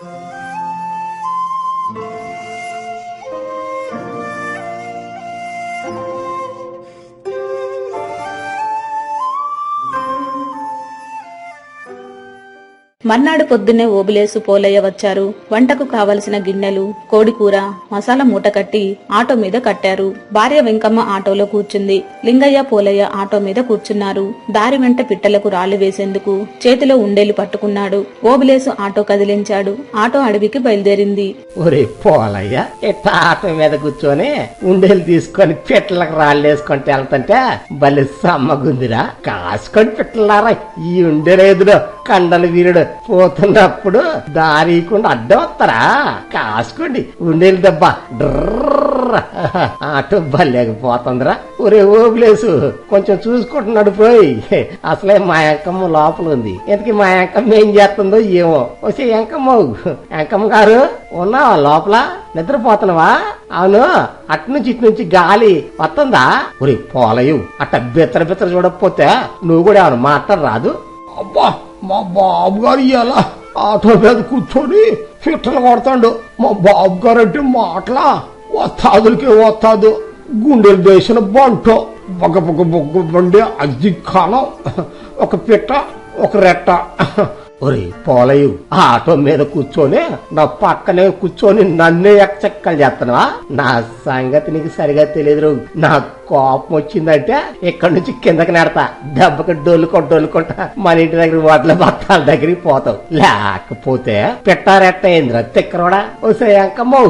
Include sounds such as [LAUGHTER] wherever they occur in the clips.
Thank [LAUGHS] you. మర్నాడు పొద్దున్నే ఓబులేసు పోలయ్య వచ్చారు. వంటకు కావలసిన గిన్నెలు కోడికూర మసాలా మూట కట్టి ఆటో మీద కట్టారు. భార్య వెంకమ్మ ఆటోలో కూర్చుంది. లింగయ్య పోలయ్య ఆటో మీద కూర్చున్నారు. దారి వెంట పిట్టలకు రాళ్ళు వేసేందుకు చేతిలో ఉండేలు పట్టుకున్నాడు. ఓబులేసు ఆటో కదిలించాడు. ఆటో అడవికి బయలుదేరింది. ఒరే పోలయ్య ఎట్లా ఆటో మీద కూర్చొని ఉండేలు తీసుకొని పిట్టలకు రాళ్ళు వేసుకుంటే వెళ్తుంటే భలే సమ్మగుందిరా. కాసుకొని పిట్టలారా. ఈ ఉండేలేదుడు కండలు వీరుడు. పోతున్నప్పుడు దారీకుండా అడ్డం వస్తారా? కాసుకోండి. ఉండేది దెబ్బ. ఆటో బలేకపోతుందిరా. ఒరే ఓబులేసు కొంచెం చూసుకుంటున్నాడు పోయి. అసలే మా ఎంకమ్మ లోపల ఉంది. ఇంతకీ మా ఎంకమ్మ ఏం చేస్తుందో ఏమో. వచ్చే ఎంకమ్మ ఎంకమ్మ గారు ఉన్నావా లోపల? నిద్రపోతున్నావా? అవును. అటు నుంచి ఇటు నుంచి గాలి వస్తుందా? ఒరే పోలయు అట్ట బిత్తర బిత్తర చూడకపోతే నువ్వు కూడా ఏమన్నా మాట్లాడ రాదు అబ్బా! మా బాబు గారు ఆటో మీద కూర్చొని ఫిట్టలు కొడతాడు. మా బాబు గారు అంటే మాటలా వస్తాదులకి వస్తాదు గుండెలు వేసిన బంటో. బొగ్గ బొగ్గ బొగ్గ బండి అది కాలం. ఒక పిట్ట ఒక రెట్ట. ఒరే పోలయ్య ఆ ఆటో మీద కూర్చొని నా పక్కనే కూర్చొని నన్నే ఎక్కచెక్కలు చేస్తున్నావా? నా సంగతి నీకు సరిగా తెలియదు నా కోపం వచ్చిందంటే ఇక్కడ నుంచి కిందకి నెడతా. దెబ్బకి డొల్లుకో డొల్లుకుంటా మన ఇంటి దగ్గర వడ్ల బత్తాల దగ్గరికి పోతావు లేకపోతే పిట్టారెట్ట ఏంద్రా తిక్కరోడా? ఓసే అంకమ్మో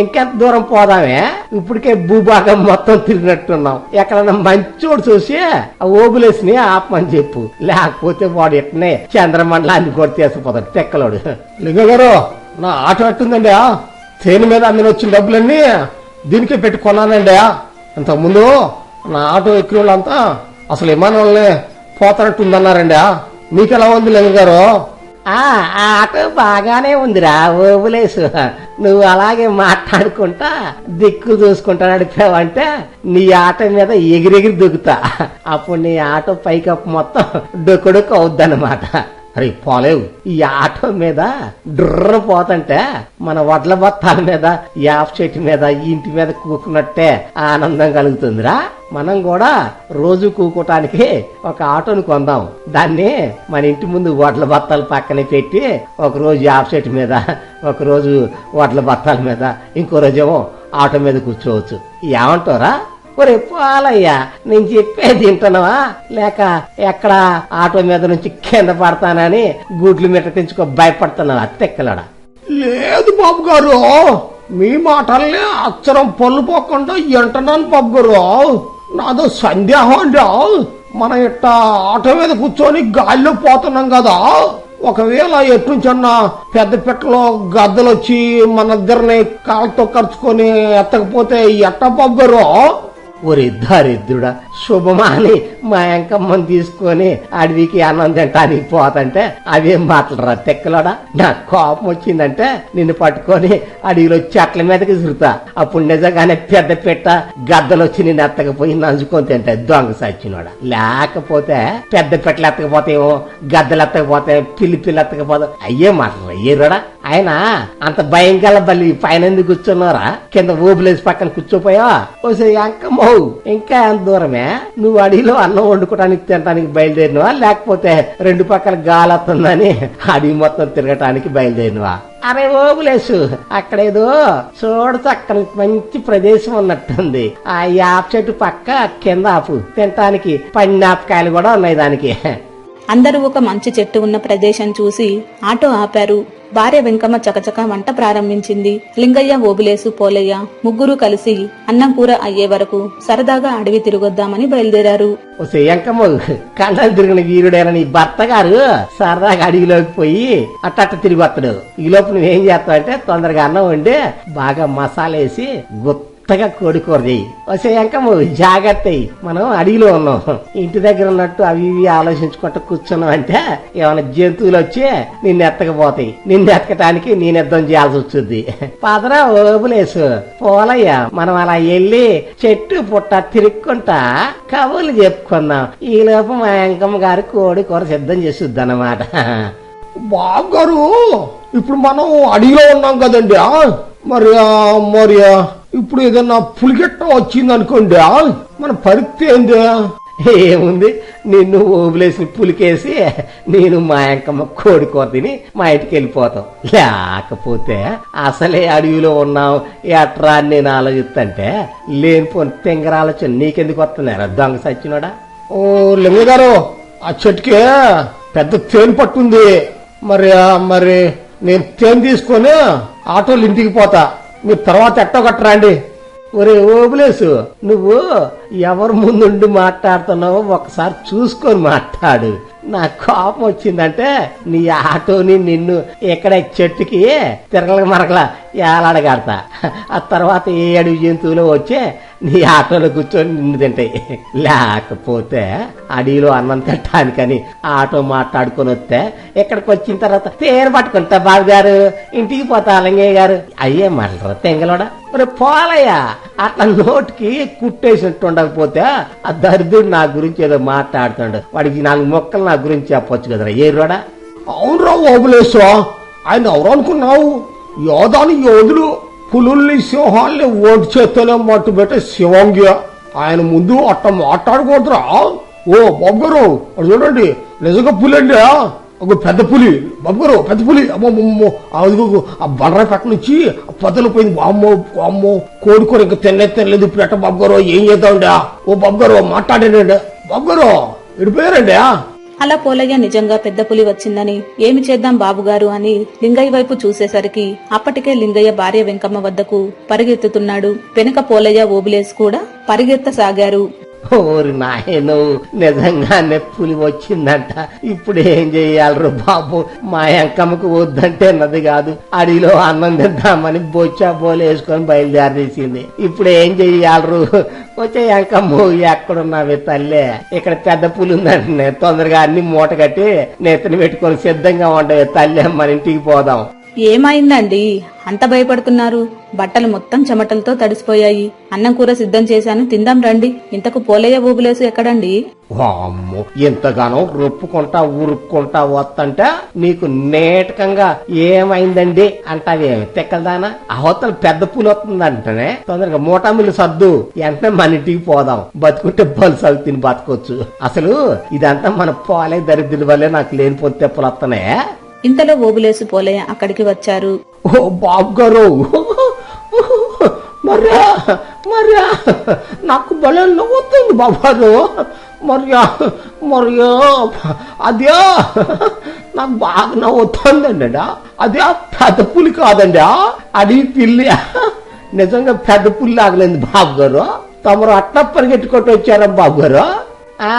ఇంకెంత దూరం పోదామే? ఇప్పటికే భూభాగం మొత్తం తిరిగినట్టున్నాం. ఎక్కడన్నా మంచోడు చూసి ఆ ఓబులేసిని ఆపమని చెప్పు. లేకపోతే వాడు ఇట్టనే చంద్రమండలాన్ని కూడా తీసుకుపోతాడు తెక్కలోడు. లింగ గారు నా ఆటో ఎట్టుందండి? తేనె మీద అమ్మిన వచ్చిన డబ్బులన్నీ దీనికే పెట్టుకున్నానండి ఇంతకుముందు నా ఆటో ఎక్కిన వాళ్ళంతా అసలు విమానంలోనే పోతానట్టుందన్నారండి మీకెలా ఉంది లింగ గారు? ఆ ఆ ఆటో బాగానే ఉందిరా ఓబులేసు. నువ్వు అలాగే మాట్లాడుకుంటా దిక్కు చూసుకుంటా నడిపావంటే నీ ఆటో మీద ఎగిరెగిరి దుక్కుతా. అప్పుడు నీ ఆటో పైకప్పు మొత్తం డొక్కుడొక్కు అవుద్దన్నమాట. అరే పోలేవు. ఈ ఆటో మీద డ్ర పోతంటే మన వడ్ల బత్తాల మీద యాప్ చెట్టు మీద ఈ ఇంటి మీద కూకున్నట్టే ఆనందం కలుగుతుందిరా. మనం కూడా రోజు కూకోటానికి ఒక ఆటోని కొందాం. దాన్ని మన ఇంటి ముందు వడ్ల బత్తాల పక్కనే పెట్టి ఒక రోజు యాప్ చెట్టు మీద ఒక రోజు వడ్ల బత్తాల మీద ఇంకో రోజేమో ఆటో మీద కూర్చోవచ్చు. ఏమంటారా ఒరే పాలయ్యా నేను చెప్పేది వింటున్నావా? లేక ఎక్కడ ఆటో మీద నుంచి కింద పడతానని గుడ్లు మిట్టకించుకో భయపడుతున్నావా తెక్కలడా? లేదు బాబు గారు. మీ మాటల్ని అక్షరం పళ్ళు పోకుండా వింటున్నాను బాబు గారు. నాదో సందేహం అండి. మనం ఇట్ట ఆటో మీద కూర్చొని గాలిలో పోతున్నాం కదా. ఒకవేళ ఎట్నుంచన్నా పెద్ద పెట్టలో గద్దలు వచ్చి మన ఇద్దరిని కాళ్ళతో ఖర్చుకొని ఎత్తకపోతే ఎట్ట పబ్బరు ఒరే దరిద్రుడా శుభమాని మా ఎంకమ్మని తీసుకొని అడవికి అన్నం తింటానికి పోతంటే అవేం మాట్లాడరా తెక్కలోడా. నాకు కోపం వచ్చిందంటే నిన్ను పట్టుకొని అడవిలో చెట్ల మీదకి తిరుగుతా అప్పుడు నిజంగానే పెద్ద పెట్ట గద్దలు వచ్చి నిన్ను ఎత్తకపోయి నంచుకొని తింటే దొంగ సచ్చినోడా. లేకపోతే పెద్ద పెట్టలు ఎత్తకపోతేమో గద్దలు ఎత్తకపోతే పిల్లి పిల్లి ఎత్తకపోతే అయ్యే మాట్లాడరా అయ్యేరాడా ఆయన అంత భయంకర బలి పైన ఎందుకు కూర్చున్నారా కింద ఊబులేసి పక్కన కూర్చోపోయా ఓసే మౌ ఇంకా ఎంత దూరమే? నువ్వు అడవిలో అన్నం వండుకోవడానికి తినడానికి బయలుదేరినవా? లేకపోతే రెండు పక్కల గాలి వస్తుందని అడవి మొత్తం తిరగటానికి బయలుదేరినవా? అరే ఓబులేసు అక్కడేదో చూడ చక్కని మంచి ప్రదేశం ఉన్నట్టుంది. ఆ యాప్ చెట్టు పక్క కింద ఆపు. తినటానికి పన్నెప్పకాయలు కూడా ఉన్నాయి దానికి. అందరూ ఒక మంచి చెట్టు ఉన్న ప్రదేశం చూసి ఆటో ఆపారు. భార్య వెంకమ్మ చకచక వంట ప్రారంభించింది. లింగయ్య ఓబులేసు పోలయ్య ముగ్గురు కలిసి అన్నం కూర అయ్యే వరకు సరదాగా అడవి తిరగొద్దామని బయలుదేరారు. ఓ కండలు తిరిగిన వీరుడైన నీ భర్త గారు సరదాగా అడవిలోకి పోయి అట్టట్ట తిరిగి వస్తాడు. ఈ లోపు నువ్వేం చేస్తావు అంటే తొందరగా అన్నం వండి బాగా మసాలేసి గుత్త గుత్తగా కోడికూర కూర వసే ఎంకమ్మ జాగ్రత్త మనం అడవిలో ఉన్నాం. ఇంటి దగ్గర ఉన్నట్టు అవి ఇవి ఆలోచించుకుంటూ కూర్చున్నాం అంటే ఏమైనా జంతువులు వచ్చి నిన్ను ఎత్తకపోతాయి. నిన్ను ఎత్తకటానికి నేను యుద్ధం చేయాల్సి వచ్చింది పదరా ఓబులేసు. పోలయ్య మనం అలా వెళ్ళి చెట్టు పుట్ట తిరుక్కుంటా కబుర్లు చెప్పుకుందాం. ఈ లోపు మా అంకమ్మ గారు కోడి కూర సిద్ధం చేసిద్ది అన్నమాట బాబు గారు ఇప్పుడు మనం అడవిలో ఉన్నాం కదండి ఆ? మరి మరి ఇప్పుడు ఏదన్నా పులిగెట్ట వచ్చింది అనుకోండి ఆ? మన పరిస్థితి ఏంది? ఏముంది? నిన్ను ఓబులేసి పులికేసి నేను మా అంకమ్మ కోడి కూర తిని మా ఇంటికి వెళ్ళిపోతాం. లేకపోతే అసలే అడవిలో ఉన్నాం ఎట్రా అని నేను ఆలోచిస్తుంటే లేనిపోని తింగర ఆలోచన నీకెందుకు వస్తున్నారా దొంగ సచ్చినోడా? ఓ లింగ గారు ఆ చెట్టుకి పెద్ద తేనె పట్టుంది. మరి మరి నేను తేనె తీసుకొని ఆటోలు ఇంటికి పోతా. మీరు తర్వాత ఎట్టో కట్టరండి? ఒరే ఓబులేసు నువ్వు ఎవరి ముందుండి మాట్లాడుతున్నావో ఒకసారి చూసుకొని మాట్లాడు. నా కోపం వచ్చిందంటే నీ ఆటోని నిన్ను ఇక్కడ చెట్టుకి తిరగల మరగల ఏలాడగడతా. ఆ తర్వాత ఏ అడవి జంతువులు వచ్చే నీ ఆటోలో కూర్చొని నిన్ను తింటాయి లేకపోతే అడవిలో అన్నం తింటానికని ఆటో మాట్లాడుకొని వస్తే ఇక్కడికి వచ్చిన తర్వాత తేరు పట్టుకుంటా బాబు గారు ఇంటికి పోతా అలంగయ్య గారు. అయ్యే మళ్ళీ తెంగలోడా. మరి పోలయ్యా అట్లా నోటికి కుట్టేసినట్టు ఉండకపోతే ఆ దరిద్రుడు నా గురించి ఏదో మాట్లాడుతాడు. వాడికి నాలుగు మొక్కలు నా గురించి చెప్పొచ్చు కదరా. ఏ రోడా? అవునరా ఓబులేశ్వర ఆయన ఎవరు అనుకున్నావు యోధాని యోధుడు పులుల్ని సింహాల్ని ఓటు చేత్తోనే మట్టు పెట్టే శివంగి ఆయన ముందు అట్ట మాట్లాడకూడదురా. ఓ బాబు గారు చూడండి. నిజంగా పులి అండి ఒక పెద్ద పులి. బాబు పెద్ద పులి. అమ్మో ఆ బండ్ర పెట్ట నుంచి ఆ పోయింది. అమ్మో అమ్మో కోడుకొని ఇంకా తినలేదు తినలేదు ఇప్పుడు ఎట్ట బాబు ఏం చేద్దామండి ఓ బాబు గారు మాట్లాడండి ఇడిపోయారండి అలా పోలయ్య నిజంగా పెద్ద పులి వచ్చిందని ఏమి చేద్దాం బాబుగారు అని లింగయ్య వైపు చూసేసరికి అప్పటికే లింగయ్య భార్య వెంకమ్మ వద్దకు పరిగెత్తుతున్నాడు. వెనుక పోలయ్య ఓబులేసి కూడా పరిగెత్తసాగారు. ఓరి నాయను నిజంగానే పులి వచ్చిందంట. ఇప్పుడు ఏం చెయ్యాలరు బాబు? మా ఎంకమ్మకు వద్దంటే అన్నది కాదు. అడిలో అన్నం తిద్దామని బొచ్చా బోలు వేసుకొని బయలుదేరేసింది. ఇప్పుడు ఏం చెయ్యాలరు వచ్చే ఎంకమ్మ ఎక్కడున్నావి తల్లే? ఇక్కడ పెద్ద పులి ఉందండి తొందరగా అన్ని మూట కట్టి నెత్తని పెట్టుకొని సిద్ధంగా ఉండవి తల్లే మన ఇంటికి పోదాం. ఏమైందండి? అంత భయపడుతున్నారు. బట్టలు మొత్తం చెమటలతో తడిసిపోయాయి. అన్నం కూర సిద్ధం చేశాను. తిందాం రండి. ఇంతకు పోలయ్య ఊబులేసు ఎక్కడండి? వామ్మో ఎంతగానో రొప్పుకుంటా ఊరుక్కుంటా వస్తంటే నీకు నేటకంగా ఏమైందండి అంటావేమి తెక్కదానా అవతల పెద్ద పూలు వస్తుందంటనే. తొందరగా మూటామిల్లు సర్దు. వెంటనే మన ఇంటికి పోదాం. బతుకుంటే బలుసాలు తిని బతకొచ్చు. అసలు ఇదంతా మన పోలే దరిద్రుల వల్లే నాకు లేనిపోతే తెప్పలు వస్తున్నాయా. ఇంతలో ఓబులేసు పోలయ్య అక్కడికి వచ్చారు. ఓ బాబు గారు మర్యా మర్యా నాకు భలే నవ్వుతుంది బాబు మర్యా మర్యా అదే నాకు బాగా నవ్వుతుందండి అదే పెద్ద పులి కాదండి అడవి పిల్లి. నిజంగా పెద్ద పుల్లి ఆగలేదు బాబు గారు తమరు అట్ట పరిగెట్టుకుంటూ వచ్చారా బాబు గారు ఆ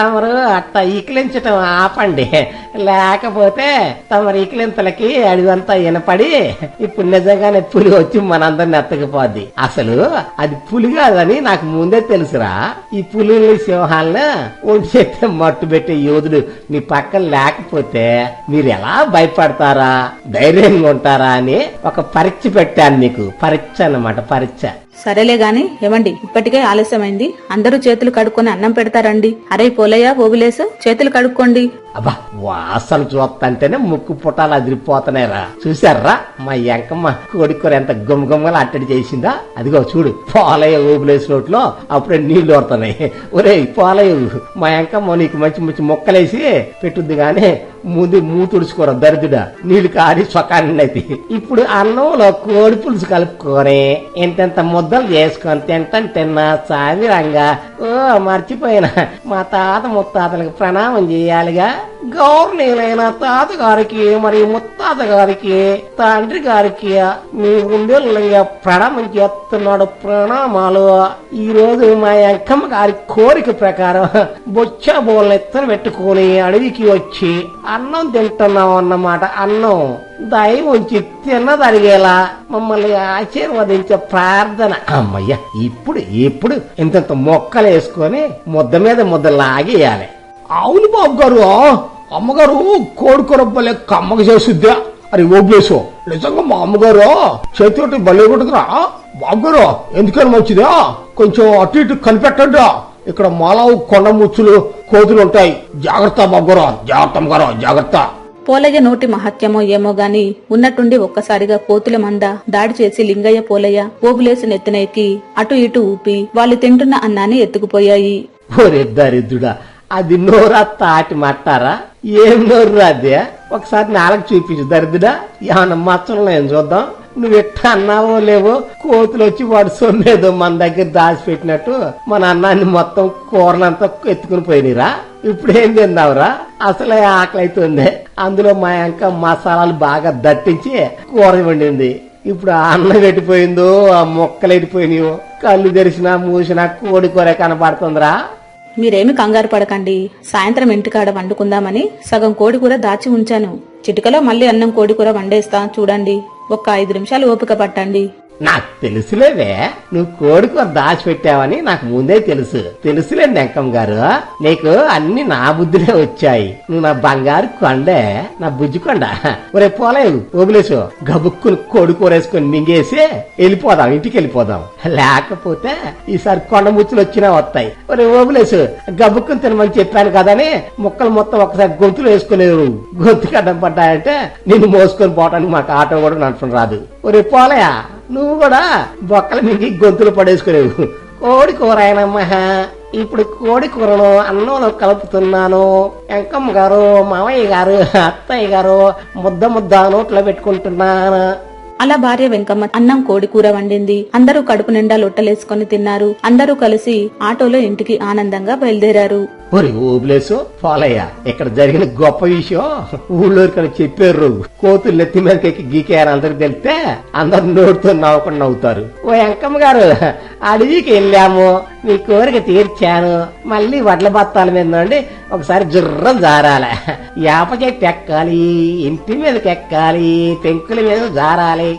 తమరు అట్ట ఈకిలించటం ఆపండి. లేకపోతే తమరు ఈకిలింతలకి అడివంతా వినపడి ఇప్పుడు నిజంగానే పులి వచ్చి మనందరిని ఎత్తకపోద్ది. అసలు అది పులి కాదని నాకు ముందే తెలుసురా. ఈ పులిని సింహాలను ఒంటి చేస్తే మట్టు పెట్టే యోధుడు మీ పక్కన లేకపోతే మీరు ఎలా భయపడతారా? ధైర్యంగా ఉంటారా అని ఒక పరీక్ష పెట్టాను మీకు. పరీక్ష అన్నమాట పరీక్ష. సరేలే గాని ఏమండి ఇప్పటికే ఆలస్యమైంది. అందరూ చేతులు కడుక్కొని అన్నం పెడతారండి. అరే పోలయ్య ఓబులేసు చేతులు కడుక్కోండి. అబ్బా వాసన చూస్తంటేనే ముక్కు పుటాలు అదిరిపోతున్నాయిరా. చూసారా మా ఎంకమ్మ కోడికూర ఎంత గుమగుమలు అట్టడి చేసిందా? అదిగో చూడు పోలయ్య ఊబులేసి రోడ్లో అప్పుడే నీళ్ళు ఓడుతున్నాయి ఒరే పోలయ్య మా ఎంకమ్మ నీకు మంచి మంచి మొక్కలేసి పెట్టుద్ది గానీ ముందు మూతుడుచుకోరా దరిద్రుడా. నీళ్ళు కాడి సొకాన్ని ఇప్పుడు అన్నంలో కోడి పులుసు కలుపుకొని ఇంతెంత ముద్దలు చేసుకొని తింటాను తిన్నా సావిరంగా ఓ మర్చిపోయినా. మా తాత ముత్తాతలకు ప్రణామం చేయాలిగా. గౌరవనీయులైన తాతగారికి మరియు ముత్తాత గారికి తండ్రి గారికి మీ గుండెల్లో ప్రణామం చేస్తున్నాడు ప్రణామాలు. ఈ రోజు మా అంకమ్మ గారి కోరిక ప్రకారం బొచ్చా బోళ్ళ ఎత్తన పెట్టుకుని అడవికి వచ్చి అన్నం తింటున్నాం అన్నమాట. అన్నం దైవం ఉంచి తిన్నదరిగేలా మమ్మల్ని ఆశీర్వదించే ప్రార్థన. అమ్మయ్య ఇప్పుడు ఇప్పుడు ఇంతంత మొక్కలు వేసుకొని ముద్ద మీద ముద్ద లాగేయాలి. అవును బాబు గారు అమ్మగారు కోడికూర భలే కమ్మగా చేసిద్దా. అరే ఓబ్లేసు నిజంగా మా అమ్మగారు చేతితోటి భలే కొడుతురా బాబు గారు ఎందుకని మంచిదా. కొంచెం అటు ఇటు కనిపెట్టండి. ఇక్కడ మాలావు కొండ ముచ్చులు కోతులు ఉంటాయి. జాగ్రత్త బాబు గారు జాగ్రత్త అమ్మగారు జాగ్రత్త. పోలయ్య నోటి మహత్యమో ఏమో గాని ఉన్నట్టుండి ఒక్కసారిగా కోతుల మంద దాడి చేసి లింగయ్య పోలయ్య ఓబులేసి నెత్తిన ఎక్కి అటు ఇటు ఊపి వాళ్ళు తింటున్న అన్నాన్ని ఎత్తుకుపోయాయి. దరిద్రుడా అది నోరా తాటి మట్టారా? ఏం నోరు అదే ఒకసారి నాలుగు చూపించు. దరిద్రుడా ఏమన్నా మచ్చలు ఏం చూద్దాం. నువ్వు ఎట్ట అన్నావో లేవో కోతులు వచ్చి వాడు సొమ్మేదో మన దగ్గర దాచిపెట్టినట్టు మన అన్నాన్ని మొత్తం కూరనంతా ఎత్తుకుని పోయినరా ఇప్పుడు ఏం తిందావురా అసలే ఆకలి అవుతుంది అందులో మా ఇంకా మసాలాలు బాగా దట్టించి కూర వండింది. ఇప్పుడు ఆ అన్నం ఎట్టిపోయిందో ఆ మొక్కలు ఎట్టిపోయినాయో కళ్ళు తెరిచినా మూసినా కోడి కూర కనపడుతుందిరా. మీరేమి కంగారు పడకండి. సాయంత్రం ఇంటికాడ వండుకుందామని సగం కోడికూర దాచి ఉంచాను. చిటికలో మళ్ళీ అన్నం కోడికూర వండేస్తా చూడండి. ఒక్క ఐదు నిమిషాలు ఓపిక పట్టండి. నాకు తెలుసులేవే. నువ్వు కోడికూర దాచిపెట్టావని నాకు ముందే తెలుసు. తెలుసులే వెంకమ్మ గారు. నీకు అన్ని నా బుద్ధిలో వచ్చాయి. నువ్వు నా బంగారు కొండే నా బుజ్జి కొండ. ఒరే పోలేవు వదిలేసు. గబుక్కుని కోడి కూరేసుకొని మింగేసి వెళ్ళిపోదాం ఇంటికి వెళ్ళిపోదాం. లేకపోతే ఈసారి కొండ ముచ్చులు వచ్చినా వస్తాయి. ఒరే వదిలేసు గబుక్కుని తినమని చెప్పాను కదని ముక్కలు మొత్తం ఒకసారి గొంతులు వేసుకునేవు గొంతు అడ్డం పడ్డాయంటే నిన్ను మోసుకొని పోవడానికి మాకు ఆటో కూడా నడపడం రాదు. ఒరే పోలయా నువ్వు కూడా బొక్కల మీకు గొంతులు పడేసుకునేవు. కోడి కూర అయినమ్మా ఇప్పుడు కోడి కూరను అన్నంలో కలుపుతున్నాను. వెంకమ్మ గారు మామయ్య గారు అత్తయ్య గారు ముద్ద ముద్ద నోట్లో పెట్టుకుంటున్నాను. అలా భార్య వెంకమ్మ అన్నం కోడి కూర వండింది. అందరూ కడుపు నిండా లొట్టలేసుకొని తిన్నారు. అందరూ కలిసి ఆటోలో ఇంటికి ఆనందంగా బయలుదేరారు. ఒరి ఓబులేసు పోలయ్య. ఇక్కడ జరిగిన గొప్ప విషయం ఊళ్ళోకి చెప్పారు. కోతులు నెత్తి మీదకి ఎక్కి గీకేయారు అందరికి తెలిస్తే అందరు నోటితో నవ్వకుండా నవ్వుతారు. ఓ వెంకమ్మ గారు అడవికి వెళ్ళాము. మీ కోరిక తీర్చాను. మళ్ళీ వడ్ల బత్తాల మీద నుండి ఒకసారి జుర్రం జారాలి. యాప చెట్టు ఎక్కాలి ఇంటి మీదకి ఎక్కాలి పెంకుల మీద జారాలి.